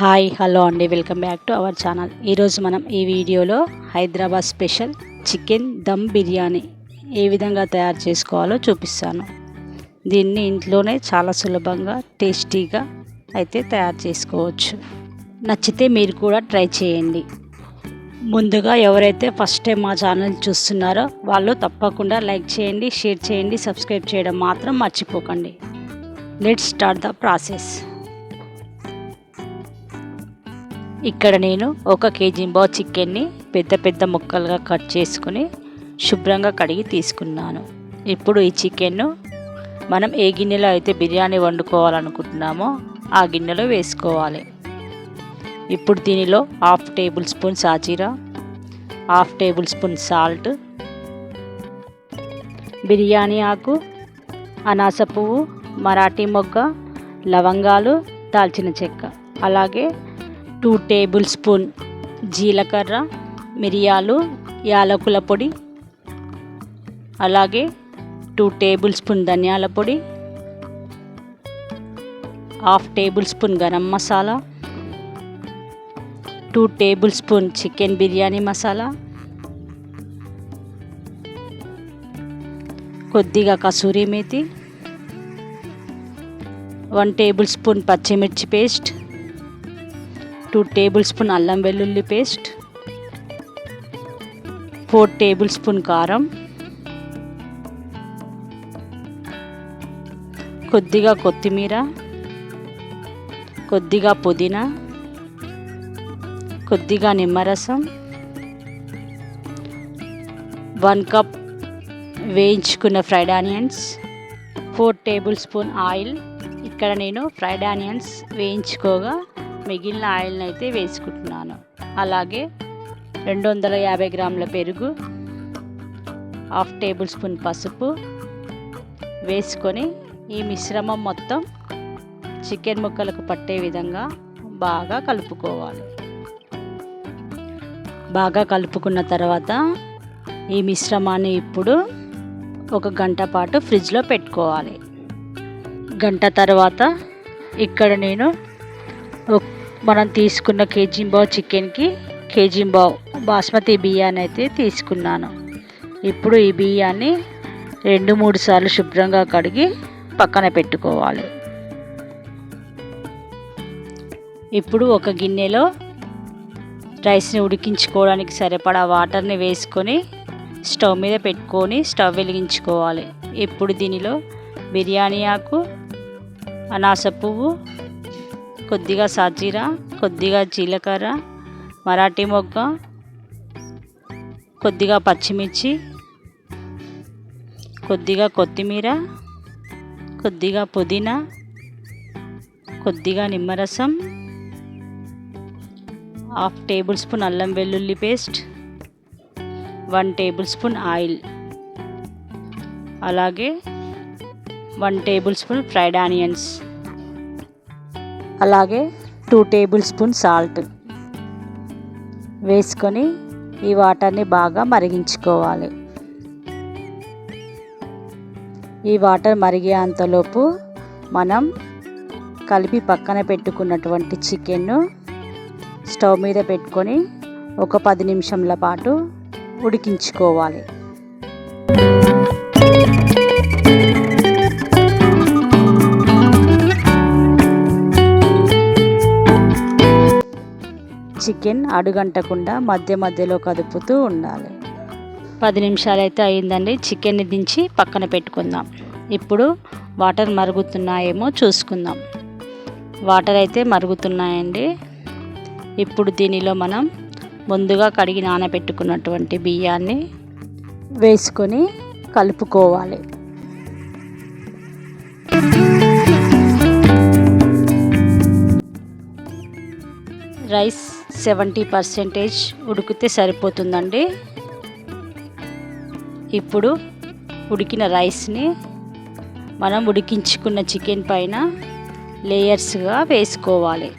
Hi hello అండి. Welcome back to our channel. ఈరోజు మనం ఈ వీడియోలో హైదరాబాద్ స్పెషల్ చికెన్ దమ్ బిర్యానీ ఏ విధంగా తయారు చేసుకోవాలో చూపిస్తాను. దీన్ని ఇంట్లోనే చాలా సులభంగా టేస్టీగా అయితే తయారు చేసుకోవచ్చు. నచ్చితే మీరు కూడా ట్రై చేయండి. ముందుగా ఎవరైతే ఫస్ట్ టైం మా ఛానల్ చూస్తున్నారో వాళ్ళు తప్పకుండా లైక్ చేయండి షేర్ చేయండి సబ్స్క్రైబ్ చేయడం మాత్రం మర్చిపోకండి. Let start the process. ఇక్కడ నేను ఒక కేజీ బావ్ చికెన్ని పెద్ద పెద్ద ముక్కలుగా కట్ చేసుకుని శుభ్రంగా కడిగి తీసుకున్నాను. ఇప్పుడు ఈ చికెన్ను మనం ఏ గిన్నెలో అయితే బిర్యానీ వండుకోవాలనుకుంటున్నామో ఆ గిన్నెలో వేసుకోవాలి. ఇప్పుడు దీనిలో హాఫ్ టేబుల్ స్పూన్ సాజీరా half tablespoon salt biryani ఆకు అనాస పువ్వు మరాఠీ మొగ్గ లవంగాలు దాల్చిన చెక్క అలాగే టూ టేబుల్ స్పూన్ జీలకర్ర మిరియాలు యాలకుల పొడి అలాగే టూ టేబుల్ స్పూన్ ధనియాల పొడి half tablespoon garam masala two tablespoon chicken biryani masala కొద్దిగా kasuri methi one tablespoon పచ్చిమిర్చి పేస్ట్ టూ టేబుల్ స్పూన్ అల్లం వెల్లుల్లి పేస్ట్ ఫోర్ టేబుల్ స్పూన్ కారం కొద్దిగా కొత్తిమీర కొద్దిగా పుదీనా కొద్దిగా నిమ్మరసం వన్ కప్ వేయించుకున్న fried onions four tablespoon oil. ఇక్కడ నేను ఫ్రైడ్ ఆనియన్స్ వేయించుకోగా మిగిలిన ఆయిల్ని అయితే వేసుకుంటున్నాను. అలాగే రెండు వందల యాభై గ్రాముల పెరుగు హాఫ్ టేబుల్ స్పూన్ పసుపు వేసుకొని ఈ మిశ్రమం మొత్తం చికెన్ ముక్కలకు పట్టే విధంగా బాగా కలుపుకోవాలి. బాగా కలుపుకున్న తర్వాత ఈ మిశ్రమాన్ని ఇప్పుడు ఒక గంట పాటు ఫ్రిడ్జ్లో పెట్టుకోవాలి. గంట తర్వాత ఇక్కడ నేను మనం తీసుకున్న కేజీ బావ్ చికెన్కి కేజింబావ్ బాస్మతి బియ్యాన్ని అయితే తీసుకున్నాను. ఇప్పుడు ఈ బియ్యాన్ని రెండు మూడు సార్లు శుభ్రంగా కడిగి పక్కన పెట్టుకోవాలి. ఇప్పుడు ఒక గిన్నెలో రైస్ని ఉడికించుకోవడానికి సరిపడా వాటర్ని వేసుకొని స్టవ్ మీద పెట్టుకొని స్టవ్ వెలిగించుకోవాలి. ఇప్పుడు దీనిలో బిర్యానీ ఆకు అనాస పువ్వు కొద్దిగా సాజీరా కొద్దిగా జీలకర్ర మరాఠీ మొగ్గ కొద్దిగా పచ్చిమిర్చి కొద్దిగా కొత్తిమీర కొద్దిగా పుదీనా కొద్దిగా నిమ్మరసం హాఫ్ టేబుల్ స్పూన్ అల్లం వెల్లుల్లి paste one tablespoon oil. అలాగే one tablespoon fried onions. అలాగే టూ టేబుల్ స్పూన్ సాల్ట్ వేసుకొని ఈ వాటర్ని బాగా మరిగించుకోవాలి. ఈ వాటర్ మరిగే అంతలోపు మనం కలిపి పక్కన పెట్టుకున్నటువంటి చికెన్ను స్టవ్ మీద పెట్టుకొని ఒక పది నిమిషంల పాటు ఉడికించుకోవాలి. చికెన్ అడుగంటకుండా మధ్య మధ్యలో కదుపుతూ ఉండాలి. పది నిమిషాలు అయితే అయిందండి. చికెన్ని దించి పక్కన పెట్టుకుందాం. ఇప్పుడు వాటర్ మరుగుతున్నాయేమో చూసుకుందాం. వాటర్ అయితే మరుగుతున్నాయండి. ఇప్పుడు దీనిలో మనం ముందుగా కడిగి నానబెట్టుకున్నటువంటి బియ్యాన్ని వేసుకొని కలుపుకోవాలి. రైస్ సెవెంటీ పర్సెంటేజ్ ఉడికితే సరిపోతుందండి. ఇప్పుడు ఉడికిన రైస్ని మనం ఉడికించుకున్న చికెన్ పైన లేయర్స్గా వేసుకోవాలి.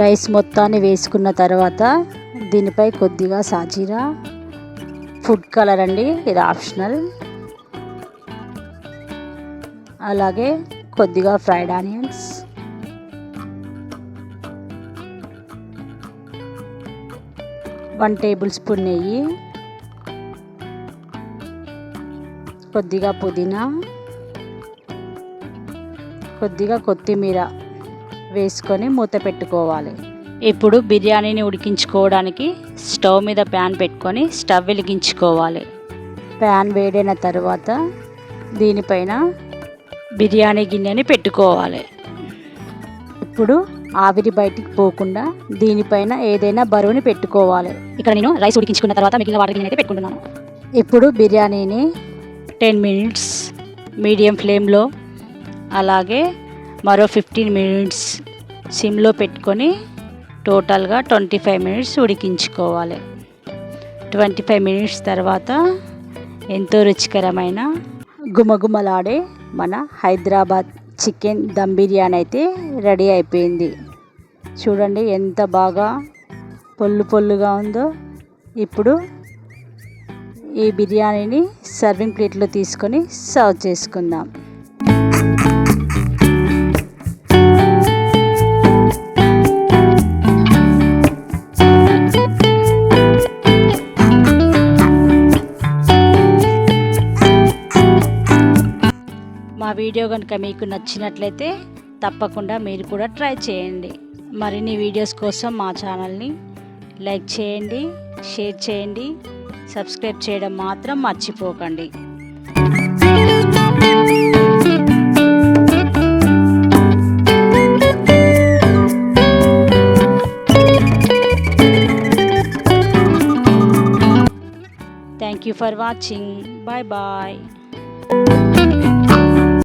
రైస్ మొత్తాన్ని వేసుకున్న తర్వాత దీనిపై కొద్దిగా సాజీరా ఫుడ్ కలర్ అండి ఇది ఆప్షనల్. అలాగే కొద్దిగా fried onions. One tablespoon నెయ్యి. కొద్దిగా పుదీనా. కొద్దిగా కొత్తిమీర వేసుకొని మూత పెట్టుకోవాలి. ఇప్పుడు బిర్యానీని ఉడికించుకోవడానికి స్టవ్ మీద ప్యాన్ పెట్టుకొని స్టవ్ వెలిగించుకోవాలి. ప్యాన్ వేడైన తర్వాత దీనిపైన బిర్యానీ గిన్నెని పెట్టుకోవాలి. ఇప్పుడు ఆవిరి బయటికి పోకుండా దీనిపైన ఏదైనా బరువుని పెట్టుకోవాలి. ఇక్కడ నేను రైస్ ఉడికించుకున్న తర్వాత మిగిలిన వాటర్ గిన్నె అయితే పెట్టుకుంటున్నాను. ఇప్పుడు బిర్యానీని టెన్ మినిట్స్ మీడియం ఫ్లేమ్లో అలాగే మరో ఫిఫ్టీన్ మినిట్స్ సిమ్లో పెట్టుకొని టోటల్గా ట్వంటీ ఫైవ్ మినిట్స్ ఉడికించుకోవాలి. ట్వంటీ ఫైవ్ మినిట్స్ తర్వాత ఎంతో రుచికరమైన గుమగుమలాడే మన హైదరాబాద్ చికెన్ దమ్ బిర్యానీ అయితే రెడీ అయిపోయింది. చూడండి ఎంత బాగా పొల్లు పొల్లుగా ఉందో. ఇప్పుడు ఈ బిర్యానీని సర్వింగ్ ప్లేట్లో తీసుకొని సర్వ్ చేసుకుందాం. వీడియో కనుక మీకు నచ్చినట్లయితే తప్పకుండా మీరు కూడా ట్రై చేయండి. మరిన్ని వీడియోస్ కోసం మా ఛానల్ని లైక్ చేయండి షేర్ చేయండి సబ్స్క్రైబ్ చేయడం మాత్రం మర్చిపోకండి. Thank you for watching bye bye